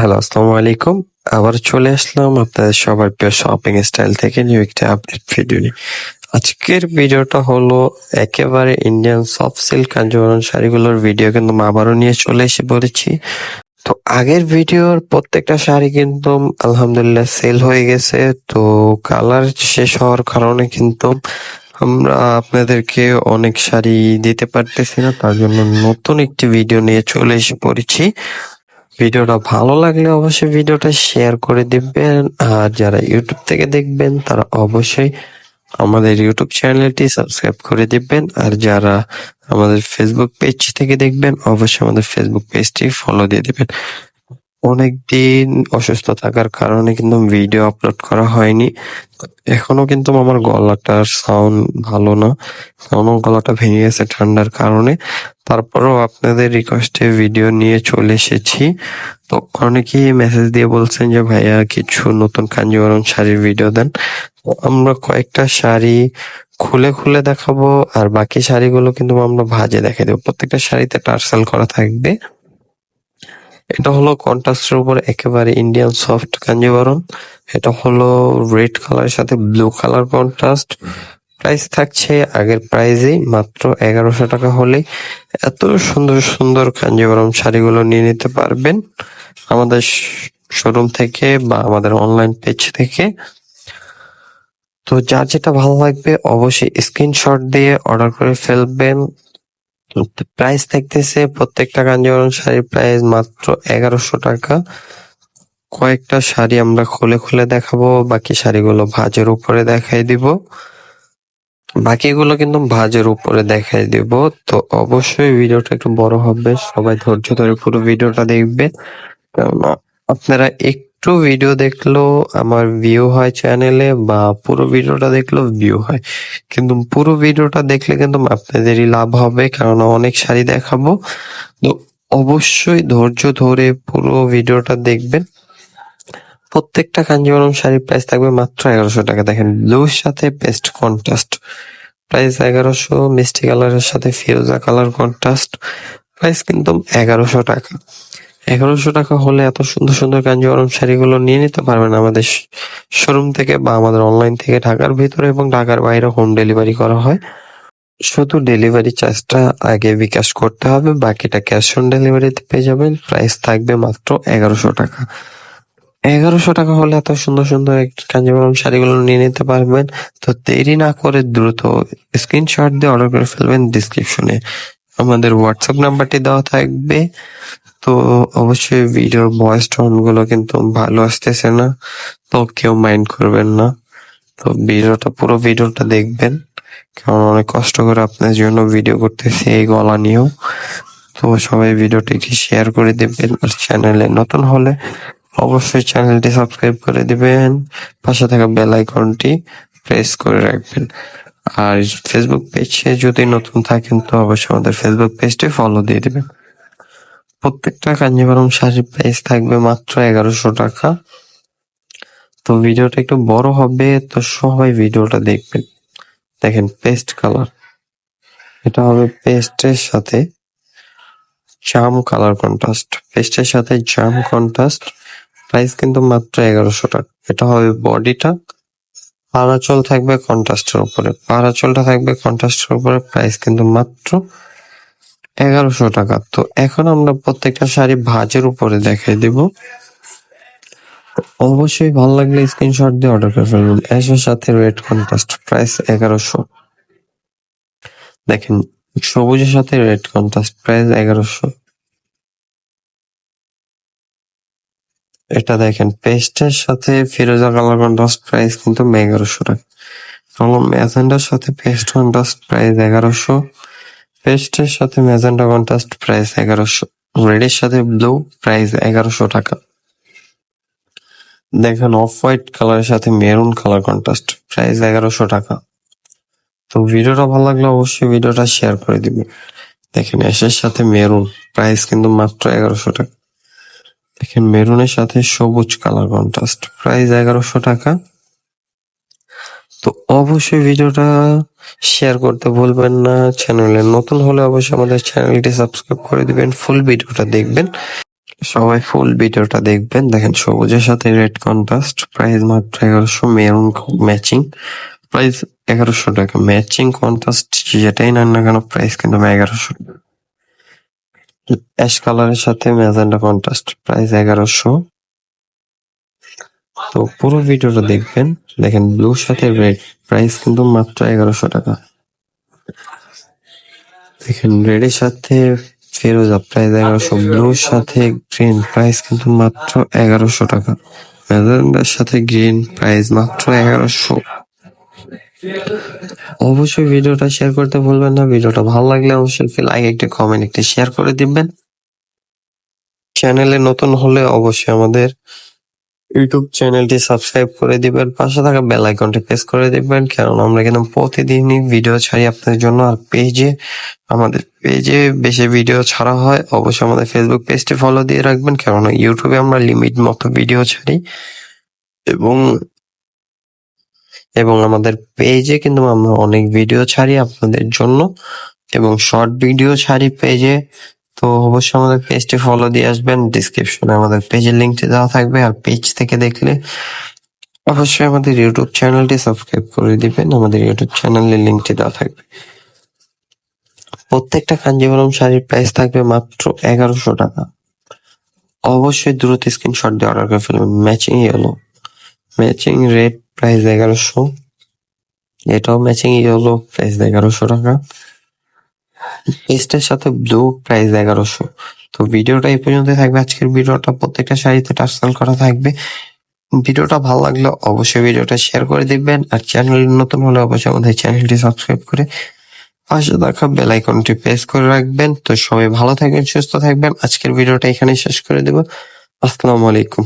Hello আসসালামু আলাইকুম আবার চলে আসলাম আপনাদের সবার প্রিয় শপিং স্টাইল থেকে নিউ একটা আপডেট ভিডিও নিয়ে। আজকের ভিডিওটা হলো একেবারে ইন্ডিয়ান সফট সিল্ক কাঞ্জিবরম শাড়িগুলোর ভিডিও কিন্তু আবারও নিয়ে চলে এসে পড়েছি। তো আগের ভিডিওর প্রত্যেকটা শাড়ি কিন্তু আলহামদুলিল্লাহ সেল হয়ে গেছে। তো কালার শেষ হওয়ার কারণে কিন্তু আমরা আপনাদেরকে অনেক শাড়ি দিতে পারতেছি না, তার জন্য নতুন একটি ভিডিও নিয়ে চলে এসে পড়েছি। ভিডিওটা ভালো লাগলে অবশ্যই ভিডিওটা শেয়ার করে দিবেন। আর যারা ইউটিউব থেকে দেখবেন, তারা অবশ্যই আমাদের ইউটিউব চ্যানেলটি সাবস্ক্রাইব করে দিবেন। আর যারা আমাদের ফেসবুক পেজ থেকে দেখবেন, অবশ্যই আমাদের ফেসবুক পেজটি ফলো দিয়ে দিবেন। অনেকদিন অসুস্থ থাকার কারণে কিন্তু ভিডিও আপলোড করা হয়নি। এখনও কিন্তু আমার গলাটার সাউন্ড ভালো না। এখনও গলাটা ভেঙে গেছে ঠান্ডার কারণে। তারপরেও আপনাদের রিকোয়েস্টে ভিডিও নিয়ে চলে এসেছি। তো অনেকেই মেসেজ দিয়ে বলছেন যে, ভাইয়া, কিছু নতুন কাঞ্জিবরম শাড়ির ভিডিও দেন। তো আমরা কয়েকটা শাড়ি খুলে খুলে দেখাবো, আর বাকি শাড়িগুলো কিন্তু আমরা ভাজে দেখে দেবো। প্রত্যেকটা শাড়িতে টার্সেল করা থাকবে। এটা হলো কন্ট্রাস্টের উপর একেবারে ইন্ডিয়ান সফট কাঞ্জিবরম। এটা হলো রেড কালারের সাথে ব্লু কালার কন্ট্রাস্ট প্রাইস থাকছে আগের প্রাইজেই মাত্র এগারোশো টাকা হলেই। এত সুন্দর সুন্দর কাঞ্জিবরম শাড়িগুলো নিয়ে নিতে পারবেন আমাদের শোরুম থেকে বা আমাদের অনলাইন পেজ থেকে। তো যার যেটা ভালো লাগবে অবশ্যই স্ক্রিনশট দিয়ে অর্ডার করে ফেলবেন। প্রাইস থাকতেছে প্রত্যেকটা কাঞ্জিবরম শাড়ির প্রাইস মাত্র এগারোশো টাকা। কয়েকটা শাড়ি আমরা খুলে খুলে দেখাবো, বাকি শাড়িগুলো ভাজের উপরে দেখাই দিব। বাকিগুলো কিন্তু ভাজের উপরে দেখাই দিব। তো অবশ্যই ভিডিওটা একটু বড় হবে, সবাই ধৈর্য ধরে পুরো ভিডিওটা দেখবে। আপনারা একটু ভিডিও দেখলেও আমার ভিউ হয় চ্যানেলে বা পুরো ভিডিওটা দেখলেও ভিউ হয়। কিন্তু পুরো ভিডিওটা দেখলে কিন্তু আপনাদেরই লাভ হবে, কারণ অনেক শাড়ি দেখাবো। তো অবশ্যই ধৈর্য ধরে পুরো ভিডিওটা দেখবেন। প্রত্যেকটা কাঞ্জিবরম শাড়ির প্রাইস থাকবে মাত্র এগারোশো টাকা। দেখেন ব্লুর সাথে পেস্ট কন্ট্রাস্ট প্রাইস এগারোশো মিষ্টি কালারের সাথে ফিরোজা কালার কন্ট্রাস্ট প্রাইস কিন্তু এগারোশো টাকা। এগারোশো টাকা হলে এত সুন্দর সুন্দর কাঞ্জিবরম শাড়িগুলো নিয়ে নিতে পারবেন আমাদের শোরুম থেকে বা আমাদের অনলাইন থেকে ঢাকার ভিতরে এবং ঢাকার বাইরে হোম ডেলিভারি করা হয়। শুধু ডেলিভারি চার্জটা আগে বিকাশ করতে হবে, বাকিটা ক্যাশ অন ডেলিভারিতে পেয়ে যাবেন। প্রাইস থাকবে মাত্র এগারোশো টাকা। এগারোশো টাকা হলে এত সুন্দর সুন্দর কাঞ্জিবরম শাড়িগুলো নিয়ে নিতে পারবেন। তো দেরি না করে দ্রুত স্ক্রিনশট দিয়ে অর্ডার করে ফেলবেন ডিসক্রিপশনে আমাদের হোয়াটসঅ্যাপ নাম্বারটি দেওয়া থাকবে। তো অবশ্যই ভিডিওর ভয়েস টোনগুলো কিন্তু ভালো আসতেছে না, তো কেউ মাইন্ড করবেন না। তো ভিডিওটা, পুরো ভিডিওটা দেখবেন, কারণ অনেক কষ্ট করে আপনার জন্য ভিডিও করতেছি এই গলা নিয়েও। তো সবাই ভিডিওটি শেয়ার করে দিবেন, আর চ্যানেলে নতুন হলে অবশ্যই চ্যানেলটি সাবস্ক্রাইব করে দিবেন, পাশে থাকা বেল আইকনটি প্রেস করে রাখবেন। আর ফেসবুক পেজে যদি নতুন থাকেন, তো অবশ্যই আমাদের ফেসবুক পেজটি ফলো দিয়ে দিবেন। প্রত্যেকটা কাঞ্জিবরম শাড়ির প্রাইস থাকবে মাত্র এগারোশো টাকা। তো ভিডিওটা একটু বড় হবে, তো সবাই ভিডিওটা দেখবেন। দেখেন পেস্ট কালার এটা হবে পেস্টের সাথে জাম কালার কন্ট্রাস্ট পেস্টের সাথে জাম কন্ট্রাস্ট প্রাইস কিন্তু মাত্র এগারোশো টাকা। এটা হবে বডিটা পারাচল থাকবে কন্ট্রাস্টের উপরে। পারাচলটা থাকবে কন্ট্রাস্টের উপরে প্রাইস কিন্তু মাত্র এগারোশো টাকা। তো এখন আমরা প্রত্যেকটা শাড়ি ভাজের উপরে দেখাই দেব। অবশ্যই ভালো লাগলে স্ক্রিনশট দিয়ে অর্ডার করে ফেলবেন অ্যাশের সাথে রেড কন্ট্রাস্ট প্রাইস এগারোশো। দেখেন, সবুজের সাথে রেড কন্ট্রাস্ট প্রাইস এগারোশো। এটা দেখেন, পেস্টের সাথে ফিরোজা কালার কন্ট্রাস্ট প্রাইস কিন্তু এগারোশো টাকা। এবং ম্যাজেন্ডার সাথে পেস্ট কন্ট্রাস্ট প্রাইস এগারোশো। পেস্টের সাথে ম্যাজেন্ডা কন্ট্রাস্ট প্রাইস এগারোশো, রেডের সাথে ব্লু প্রাইস এগারোশো টাকা। দেখেন অফ হোয়াইট কালারের সাথে মেরুন কালার কন্ট্রাস্ট প্রাইস এগারোশো টাকা। তো ভিডিওটা ভালো লাগলে অবশ্যই ভিডিওটা শেয়ার করে দিবে। দেখেন, অ্যাশের সাথে মেরুন প্রাইস কিন্তু মাত্র এগারোশো টাকা। দেখেন, মেরুনের সাথে সবুজ কালার কন্ট্রাস্ট প্রাইস এগারোশো টাকা। অবশ্যই ভিডিওটা শেয়ার করতে ভুলবেন না। চ্যানেলে নতুন হলে অবশ্যই আমাদের চ্যানেলটি সাবস্ক্রাইব করে দিবেন ফুল ভিডিওটা দেখবেন। সবাই ফুল ভিডিওটা দেখবেন। দেখেন, সবুজের সাথে রেড কন্ট্রাস্ট প্রাইস মাত্র এগারোশো মেরুন ম্যাচিং প্রাইস এগারোশো টাকা ম্যাচিং কন্ট্রাস্ট যেটাই নেন না কেন প্রাইস কিন্তু এগারোশো। অ্যাশ কালারের সাথে ম্যাজেন্ডা কন্ট্রাস্ট প্রাইস এগারোশো। তো পুরো ভিডিওটা দেখবেন। দেখেন ব্লুর সাথে রেড প্রাইস কিন্তু মাত্র এগারোশো টাকা। দেখেন রেডের সাথে ফেরোজা প্রাইস এগারোশো ব্লুর সাথে গ্রিন প্রাইস কিন্তু মাত্র এগারোশো টাকা। ম্যাজেন্ডার সাথে গ্রিন প্রাইস মাত্র এগারোশো। অবশ্যই ভিডিওটা শেয়ার করতে ভুলবেন না। ভিডিওটা ভালো লাগলে অবশ্যই লাইক একটা কমেন্ট একটা শেয়ার করে দিবেন। চ্যানেলে নতুন হলে অবশ্যই আমাদের ইউটিউব চ্যানেলটি সাবস্ক্রাইব করে দিবেন, পাশে থাকা বেল আইকনটি প্রেস করে দিবেন কারণ আমরা কিন্তু প্রতিদিনই ভিডিও ছাড়ি আপনাদের জন্য, আর পেজে, আমাদের পেজে বেশি ভিডিও ছাড়া হয়, অবশ্যই আমাদের ফেসবুক পেজটি ফলো দিয়ে রাখবেন কারণ ইউটিউবে আমরা লিমিট মতো ভিডিও ছাড়ি, এবং এবং আমাদের পেজে কিন্তু আমরা অনেক ভিডিও ছাড়ি আপনাদের জন্য, এবং শর্ট ভিডিও ছাড়ি পেজে তো অবশ্যই আমাদের পেজটি ফলো দিয়ে আসবেন। ডিসক্রিপশনে আমাদের পেজের লিঙ্কটি দেওয়া থাকবে। আর পেজ থেকে দেখলে অবশ্যই আমাদের ইউটিউব চ্যানেলটি সাবস্ক্রাইব করে দিবেন। আমাদের ইউটিউব চ্যানেলের লিঙ্কটি দেওয়া থাকবে। প্রত্যেকটা কাঞ্জিবরম শাড়ির প্রাইস থাকবে মাত্র এগারোশো টাকা। অবশ্যই দ্রুত স্ক্রিনশট দিয়ে অর্ডার করে ফেলবেন। Matching yellow matching red price এগারোশো। এটাও ম্যাচিং ইয়েলো প্রাইস এগারোশো টাকা। পেস্টের সাথে ব্লু প্রাইস এগারোশো। তো ভিডিওটা এই পর্যন্ত থাকবে। আজকের ভিডিওটা প্রত্যেকটা শাড়িতে টার্সেল করা থাকবে। ভিডিওটা ভালো লাগলে অবশ্যই ভিডিওটা শেয়ার করে দিবেন। আর চ্যানেল নতুন হলে অবশ্যই আমাদের চ্যানেলটি সাবস্ক্রাইব করে পাশে থাকা বেল আইকনটি প্রেস করে রাখবেন। তো সবাই ভালো থাকবেন, সুস্থ থাকবেন। আজকের ভিডিওটা এখানে শেষ করে দেব। আসসালামু আলাইকুম।